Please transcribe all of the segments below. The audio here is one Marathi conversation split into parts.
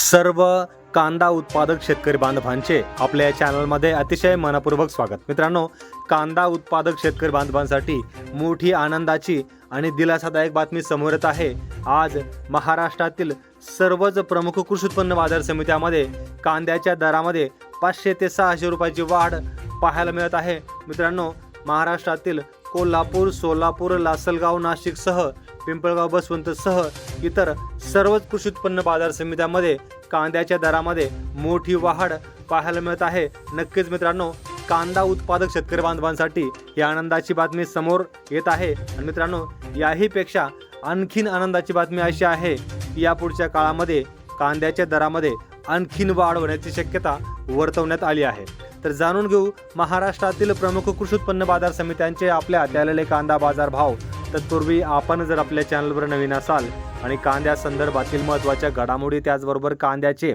सर्व कांदा उत्पादक शेतकरी बांधवांचे आपल्या या चॅनलमध्ये अतिशय मनपूर्वक स्वागत. मित्रांनो कांदा उत्पादक शेतकरी बांधवांसाठी मोठी आनंदाची आणि दिलासादायक बातमी समोर येत आहे. आज महाराष्ट्रातील सर्वच प्रमुख कृषी उत्पन्न बाजार समित्यामध्ये कांद्याच्या दरामध्ये पाचशे ते सहाशे रुपयाची वाढ पाहायला मिळत आहे. मित्रांनो महाराष्ट्रातील कोल्हापूर सोलापूर लासलगाव नाशिकसह पिंपळगाव बसवंतसह इतर सर्वच कृषी उत्पन्न बाजार समित्यामध्ये कांद्याच्या दरामध्ये मोठी वाढ पाहायला मिळत आहे. नक्कीच मित्रांनो कांदा उत्पादक शेतकरी बांधवांसाठी ही आनंदाची बातमी समोर येत आहे. आणि मित्रांनो याहीपेक्षा आणखीन आनंदाची बातमी अशी आहे की यापुढच्या काळामध्ये कांद्याच्या दरामध्ये आणखीन वाढ होण्याची शक्यता वर्तवण्यात आली आहे. तर जाणून घेऊ महाराष्ट्रातील प्रमुख कृषी उत्पन्न बाजार समित्यांचे आपल्या आलेले कांदा बाजार भाव. तत्पूर्वी आपण जर आपल्या चॅनलवर नवीन असाल आणि कांद्या संदर्भातील महत्त्वाच्या घडामोडी त्याचबरोबर कांद्याचे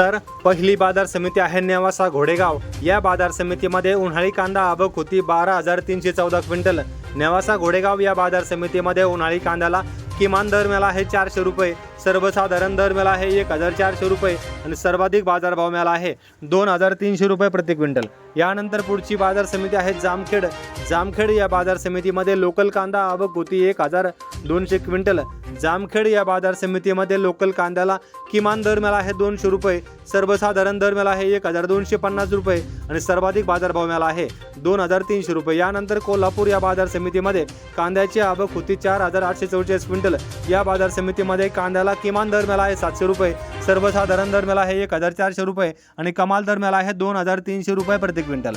तर पहिली बाजार समिती आहे नेवासा घोडेगाव. या बाजार समितीमध्ये उन्हाळी कांदा आवक होती बारा हजार तीनशे चौदा क्विंटल. नेवासा घोडेगाव या बाजार समितीमध्ये उन्हाळी कांद्याला किमान दर मिळाला आहे चारशे रुपये सर्वसाधारण दर मिळाला आहे एक हजार चारशे रुपये आणि सर्वाधिक बाजारभाव मिळाला आहे दोन हजार तीनशे रुपये प्रति क्विंटल. यानंतर पुढची बाजार समिती आहे जामखेड. जामखेड या बाजार समितीमध्ये लोकल कांदा आवक होती एक हजार दोनशे क्विंटल. जामखेड या बाजार समितीमध्ये लोकल कांद्याला किमान दर मिळाला आहे दोनशे रुपये सर्वसाधारण दर मिळाला आहे एक हजार दोनशे पन्नास रुपये आणि सर्वाधिक बाजारभाव मिळाला आहे दोन हजार तीनशे रुपये. यानंतर कोल्हापूर या बाजार समितीमध्ये कांद्याची आवक होती चार हजार आठशे चौचाळीस क्विंटल. या बाजार समितीमध्ये कांद्याला किमान दर मिळाला आहे सातशे रुपये सर्वसाधारण दर मिळाला आहे एक हजार चारशे रुपये आणि कमाल दर मिळाला आहे दोन हजार तीनशे रुपये प्रति क्विंटल.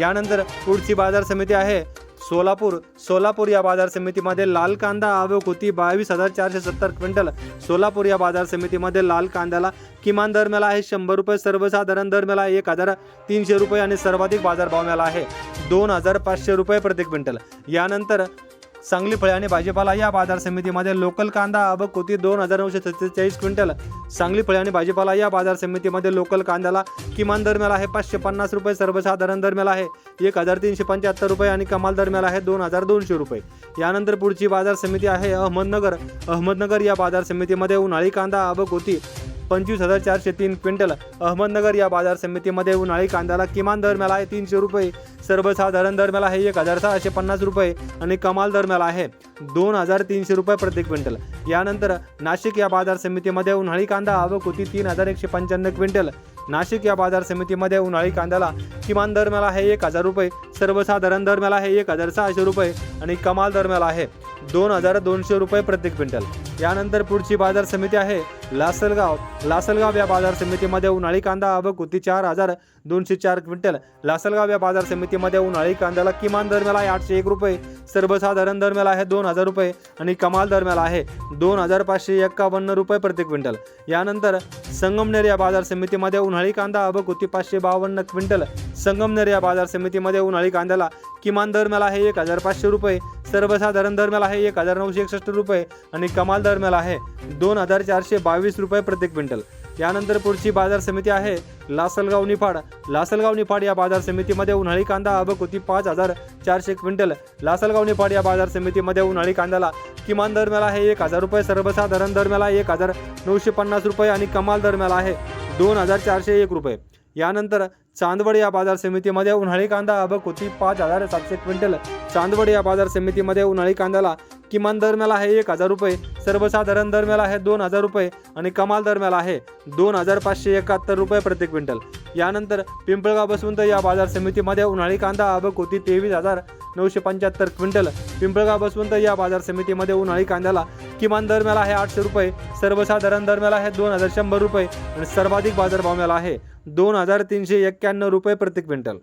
यानंतर पुढची बाजार समिती आहे सोलापूर सोलापूर या बाजार समितीमध्ये लाल कांदा आवक होती. बावीस हजार चारशे सत्तर क्विंटल. सोलापूर या बाजार समितीमध्ये लाल कांद्याला किमान दर मिळाला आहे. शंभर रुपये सर्वसाधारण दर मिळाला आहे. एक हजार तीनशे रुपये आणि सर्वाधिक बाजारभाव मिळाला आहे. दोन हजार पाचशे रुपये प्रति क्विंटल. यानंतर सांगली फळे आणि भाजीपाला या बाजार समितीमध्ये लोकल कांदा अब कोती दोन हजार नऊशे सत्तेचाळीस क्विंटल. सांगली फळे आणि भाजीपाला या बाजार समितीमध्ये लोकल कांद्याला किमान दर मिळाला आहे पाचशे पन्नास रुपये सर्वसाधारण दर मिळाला आहे एक हजार तीनशे पंच्याहत्तर रुपये आणि कमाल दर मिळाला आहे दोन हजार दोनशे रुपये. यानंतर पुढची बाजार समिती आहे अहमदनगर. अहमदनगर या बाजार समितीमध्ये उन्हाळी कांदा अब होती पंचवीस हजार चारशे तीन क्विंटल अहमदनगर या बाजार समितीमध्ये उन्हाळी कांद्याला किमान दर मिळाला आहे तीनशे रुपये. सर्वसाधारण दर मिळाला आहे एक हजार सहाशे पन्नास रुपये आणि कमाल दर मिळाला आहे दोन हजार तीनशे रुपये प्रति क्विंटल. यानंतर नाशिक या बाजार समितीमध्ये उन्हाळी कांदा आवक होती तीन हजार एकशे पंच्याण्णव क्विंटल. नाशिक या बाजार समितीमध्ये उन्हाळी कांद्याला किमान दर मिळाला आहे एक हजार रुपये सर्वसाधारण दर मिळाला आहे एक हजार सहाशे रुपये आणि कमाल दर मिळाला आहे दोन हजार दोनशे रुपये प्रति क्विंटल. यानंतर पुढची बाजार समिती आहे लासलगाव. लासलगाव या बाजार समितीमध्ये उन्हाळी कांदा आवक होती चार हजार दोनशे चार क्विंटल. लासलगाव या बाजार समितीमध्ये उन्हाळी कांद्याला किमान दर मिळाला आहे आठशे एक रुपये सर्वसाधारण दरम्याला आहे दोन हजार रुपये आणि कमाल दर आहे दोन हजार पाचशे एक्कावन्न रुपये प्रति क्विंटल. यानंतर संगमनेर या बाजार समितीमध्ये उन्हाळी कांदा आवक होती पाचशे बावन्न क्विंटल. संगमनेर या बाजार समितीमध्ये उन्हाळी कांद्याला किमान दर आहे एक हजार पाचशे रुपये सर्वसाधारण दर आहे एक हजार नऊशे एकसष्ट रुपये आणि कमाल दर आहे दोन हजार चारशे बावीस रुपये प्रति क्विंटल. यानंतर पुढची बाजार समिती आहे. लासलगाव निफाड. लासलगाव निफाड या बाजार समितीमध्ये उन्हाळी कांदा आवक होती पाच हजार चारशे क्विंटल. लासलगाव निफाड या बाजार समितीमध्ये उन्हाळी कांद्याला किमान दर मिळाला आहे एक हजार रुपये सर्वसाधारण दर मिळाला एक हजार नऊशे पन्नास रुपये आणि कमाल दर मिळाला आहे दोन हजार चारशे एक रुपये. यानंतर चांदवड या बाजार समितीमध्ये उन्हाळी कांदा आवक होती पाच हजार सातशे क्विंटल. चांदवड या बाजार समितीमध्ये उन्हाळी कांद्याला किमान दरम्याला आहे एक हजार रुपये सर्वसाधारण दरम्याला आहे दोन हजार रुपये आणि कमाल दरम्याला आहे दोन हजार पाचशे एकाहत्तर रुपये प्रति क्विंटल. यानंतर पिंपळगाव बसवंत या बाजार समितीमध्ये उन्हाळी कांदा आवक होती तेवीस हजार नऊशे पंच्याहत्तर क्विंटल. पिंपळगाव बसवंत या बाजार समितीमध्ये उन्हाळी कांद्याला किमान दरम्याला आहे आठशे रुपये सर्वसाधारण दरम्याला आहे दोन हजार शंभर रुपये आणि सर्वाधिक बाजारभाव मिळाला आहे दोन हजार तीनशे एक्क्याण्णव रुपये प्रति क्विंटल.